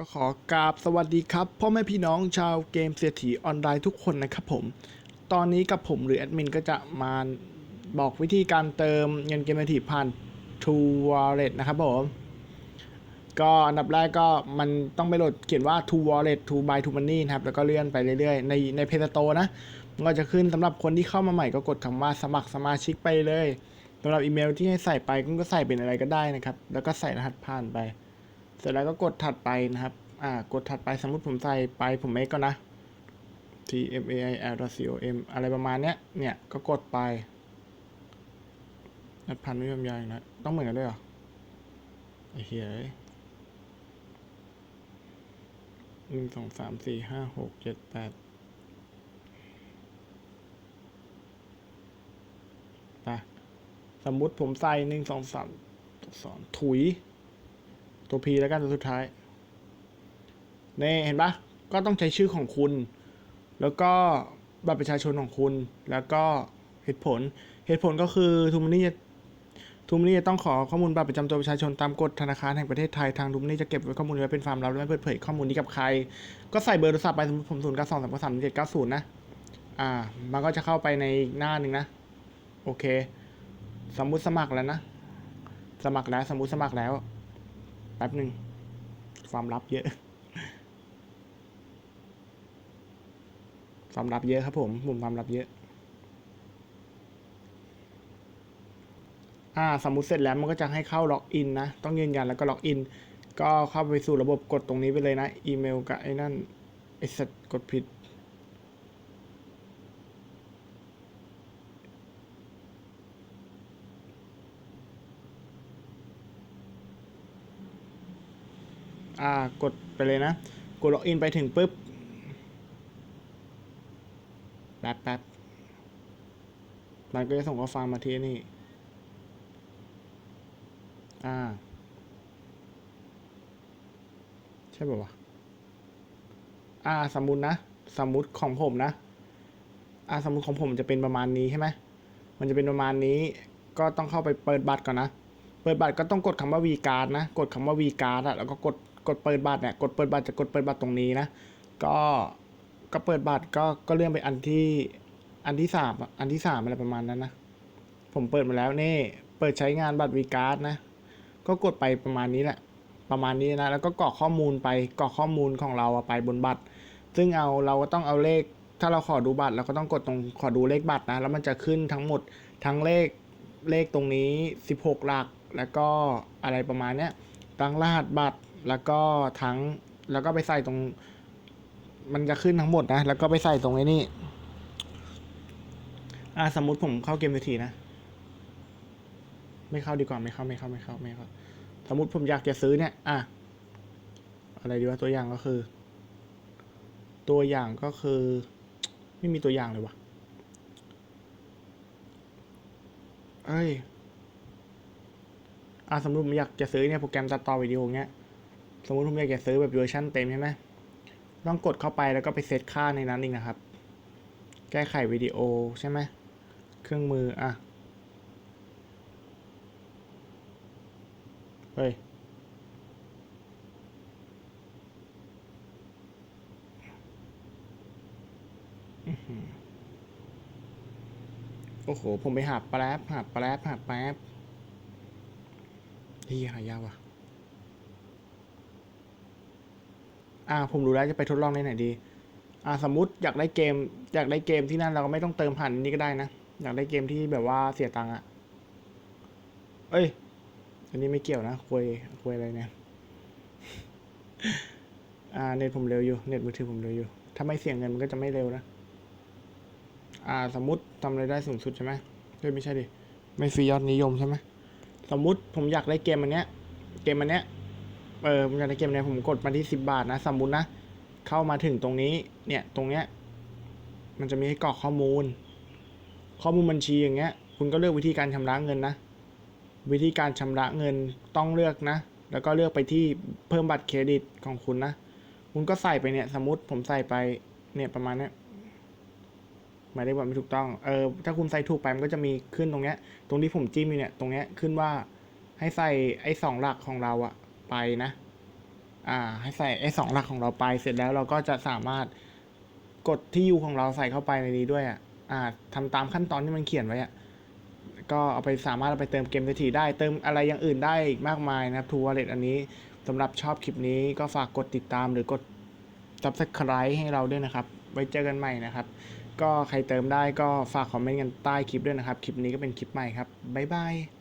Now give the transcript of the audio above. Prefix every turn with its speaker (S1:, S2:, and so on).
S1: ก็ขอกราบสวัสดีครับพ่อแม่พี่น้องชาวเกมเศรษฐีออนไลน์ทุกคนนะครับผม ตอนนี้กับผมหรือแอดมินก็จะมาบอกวิธีการเติมเงินเกมเศรษฐีผ่าน True Wallet นะครับผม ก็อันดับแรกก็มันต้องไปโหลดเขียนว่า True Wallet True Buy True Money นะครับ แล้วก็เลื่อนไปเรื่อยๆ ในในเพจโตนะมันก็จะขึ้นสำหรับคนที่เข้ามาใหม่ก็กดคำว่าสมัครสมาชิกไปเลยสำหรับอีเมลที่ให้ใส่ไปก็ใส่เป็นอะไรก็ได้นะครับ แล้วก็ใส่รหัสผ่านไป เสร็จแล้วก็กดถัดไปนะครับ อ่า กดถัดไปสมมติผมใส่ไปผมเมคก็นะ t m a i l c o m อะไรประมาณเนี้ย เนี่ย ก็กดไปนัดพันไม่ยอมยายนะ ต้องเหมือนกันด้วยเหรอไอ้เหี้ยหนึ่งสองสามสี่ห้าหกเจ็ดแปดไปสมมุติผมใส่หนึ่งสองสามสองถุย ตัว P แล้วกันตัวสุดท้ายนี่เห็นปะก็ต้องใช้ชื่อของคุณ แล้วก็บัตรประชาชนของคุณ แล้วก็เหตุผล เหตุผลก็คือทูมันนี่ทูมันนี่จะต้องขอข้อมูลบัตรประจำตัวประชาชนตามกฎธนาคารแห่งประเทศไทย ทางทูมันนี่จะเก็บไว้ข้อมูลไว้เป็นความลับและไม่เปิดเผยข้อมูลนี้กับใคร ก็ใส่เบอร์โทรศัพท์ไปสมมติผมศูนย์เก้าสองสามสามเจ็ดเก้าศูนย์นะ อ่า มันก็จะเข้าไปในหน้าหนึ่งนะ โอเค สมมุติสมัครแล้วนะ สมัครแล้ว สมมุติสมัครแล้ว แป๊บหนึ่งความลับเยอะ ความลับเยอะครับผมผมความลับเยอะ อ่าสมมุติเสร็จแล้วมันก็จะให้เข้าล็อกอินนะ ต้องยืนยันแล้วก็ล็อกอิน ก็เข้าไปสู่ระบบกดตรงนี้ไปเลยนะ อีเมลกับไอ้นั่นไอ้สัตว์กดผิด อ่ากดไปเลยนะ กดล็อกอินไปถึงปุ๊บแป๊บแป๊บมันก็จะส่งข้อความมาที่นี่ อ่า ใช่ป่าวะ อ่า สมมุตินะ สมมุติของผมนะ อ่า สมมุติของผมจะเป็นประมาณนี้ใช่ไหม มันจะเป็นประมาณนี้ ก็ต้องเข้าไปเปิดบัตรก่อนนะ เปิดบัตรก็ต้องกดคำว่า V card นะ กดคำว่า V card อะแล้วก็กด กดเปิดบัตรเนี่ยกดเปิดบัตรจะกดเปิดบัตรตรงนี้นะ ก็ก็เปิดบัตรก็ก็เลื่อนไปอันที่อันที่สามอันที่สามอะไรประมาณนั้นนะผมเปิดมาแล้วนี่เปิดใช้งานบัตร V card นะ ก็กดไปประมาณนี้แหละ ประมาณนี้นะแล้วก็กรอกข้อมูลไปกรอกข้อมูลของเราไปบนบัตร ซึ่งเอาเราก็ต้องเอาเลข ถ้าเราขอดูบัตรเราก็ต้องกดตรงขอดูเลขบัตรนะแล้วมันจะขึ้นทั้งหมดทั้งเลขเลขตรงนี้ 16 หลัก แล้วก็อะไรประมาณเนี้ยทั้งรหัสบัตร แล้วก็ทั้งแล้วก็ไปใส่ตรง มันจะขึ้นทั้งหมดนะ แล้วก็ไปใส่ตรงไอ้นี่อ่าสมมุติผมเข้าเกมเวทีนะ ไม่เข้าดีกว่าไม่เข้าไม่เข้าไม่เข้าไม่เข้าสมมติผมอยากจะซื้อเนี่ย อะ อะไรดีว่าตัวอย่างก็คือ ตัวอย่างก็คือ ไม่มีตัวอย่างเลยวะเอ้ยอะสมมติผมอยากจะซื้อเนี่ยโปรแกรมตัดต่อวิดีโอเงี้ย สมมติผมอยากจะซื้อแบบเวอร์ชันเต็มใช่ไหมต้องกดเข้าไปแล้วก็ไปเซตค่าในนั้นเองนะครับ แก้ไขวิดีโอใช่ไหมเครื่องมืออะเฮ้ยโอ้โห ผมไปหาแป๊บหาแป๊บหาแป๊บที่หายากว่ะ อ่าผมรู้แล้วจะไปทดลองในไหนดี อ่าสมมติอยากได้เกม อยากได้เกมที่นั่นเราก็ไม่ต้องเติมผ่านนี้ก็ได้นะ อยากได้เกมที่แบบว่าเสียตังค์อะเอ้ย อันนี้ไม่เกี่ยวนะคุยคุยอะไรเนี่ย อ่าเน็ตผมเร็วอยู่ เน็ตมือถือผมเร็วอยู่ ถ้าไม่เสียงเงินมันก็จะไม่เร็วนะ อ่า สมมติทำอะไรได้สูงสุดใช่ไหมเฮ้ยไม่ใช่ดิ ไม่ฟรียอดนิยมใช่ไหม สมมติผมอยากได้เกมอันเนี้ย เกมอันเนี้ย เออผมอยากได้เกมเนี้ยผมกดมาที่สิบบาทนะ สมมุตินะ เข้ามาถึงตรงนี้ เนี่ย ตรงเนี้ย มันจะมีให้กรอกข้อมูล ข้อมูลบัญชีอย่างเงี้ย คุณก็เลือกวิธีการชำระเงินนะ วิธีการชำระเงินต้องเลือกนะ แล้วก็เลือกไปที่เพิ่มบัตรเครดิตของคุณนะ คุณก็ใส่ไปเนี่ย สมมติผมใส่ไป เนี่ยประมาณเนี้ยหมายเลขบัตรไม่ถูกต้อง เออ ถ้าคุณใส่ถูกไปมันก็จะมีขึ้นตรงเนี้ย ตรงที่ผมจิ้มอยู่เนี่ย ตรงเนี้ยขึ้นว่าให้ใส่ไอ้สองหลักของเราอะ ไปนะ อ่า ให้ใส่ไอ้สองหลักของเราไป เสร็จแล้วเราก็จะสามารถกดที่อยู่ของเราใส่เข้าไปในนี้ด้วยอะ อ่าทำตามขั้นตอนที่มันเขียนไว้อะ ก็เอาไปสามารถเอาไปเติมเกมเศรษฐีได้ เติมอะไรอย่างอื่นได้อีกมากมายนะครับทูวอลเล็ตอันนี้สำหรับชอบคลิปนี้ก็ฝากกดติดตามหรือกด subscribe ให้เราด้วยนะครับ ไว้เจอกันใหม่นะครับ ก็ใครเติมได้ก็ฝากคอมเมนต์กันใต้คลิปด้วยนะครับ คลิปนี้ก็เป็นคลิปใหม่ครับ บ๊ายบาย